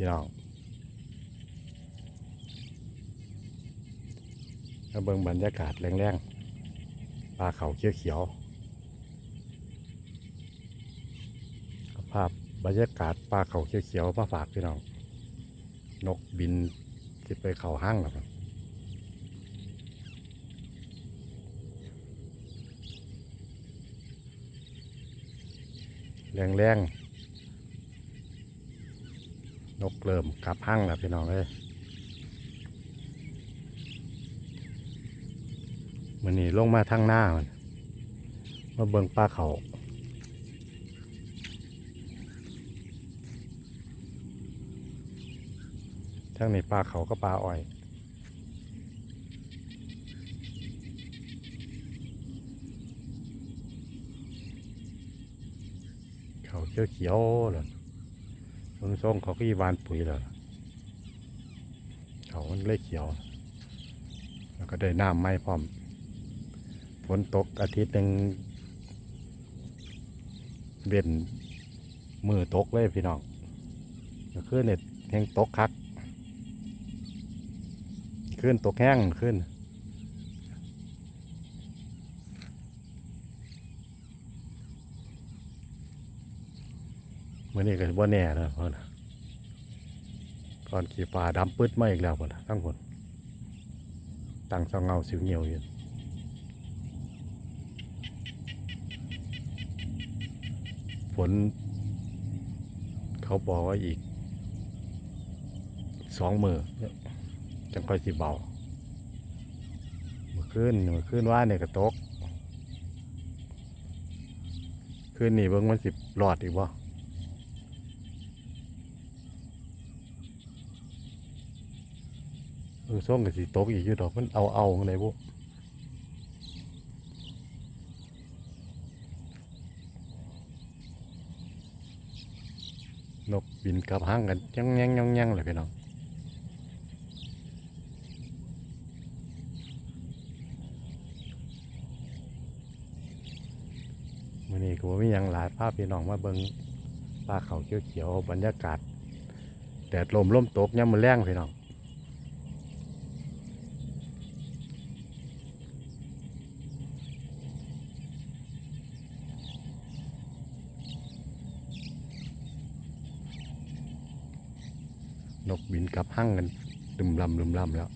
พี่น้องแล้วเบิ่งบรรยากาศแรงๆปลาเขาเขียวๆภาพบรรยากาศปลาเขาเขียวๆมาฝากพี่น้อง นกบินจิไปเขาห้างหรอครับแรงๆ นกเริ่มกลับห้างแล้วพี่น้องเลยมันนี่ลงมาทางหน้ามันมาเบิ่งปลาเขาทั้งนี้ปลาเขาก็ปลาอ้อย เขาเขียวๆเลย ตรงส่งเขาก็ยีวานปุ๋ยเลยเขามันเลยเขียว แล้วก็ได้น้ำไม่พร้อมฝนตกอาทิตย์หนึ่งเวียนมือตกเลยพี่น้องก็คือเนี่ยแห้งตกคัก ขึ้นตกแห้งขึ้น มื่อนี้ก็บ่แน่แล้วพ่อนะก่อนขี่ปลาดำปืดมาอีกแล้วพ่อนะทั้งคนตั้งเสาเงาสิวเหนียวอยู่ฝน เขาบอกว่าอีกสองมือจังค่อยสิเบาเมื่อคืนเมื่อคืนว่าเนี่ยก็ตกคืนนี้เบิ่งมันสิรอดอีกบ่ เออส่งกับสีตกอีกอยู่ดอกมันเอาเอาอะไรบุนกบินกลับห้างกันยังยังยังยังเลยพี่น้องมื่อนี้ก็บ่มียังหลายภาพพี่น้องมาเบิงปลาเขาเขียวๆบรรยากาศแดดลมลมตกย่ำมือแรงพี่น้อง นกบินกลับห้างกันดึมลำดึมลำแล้ว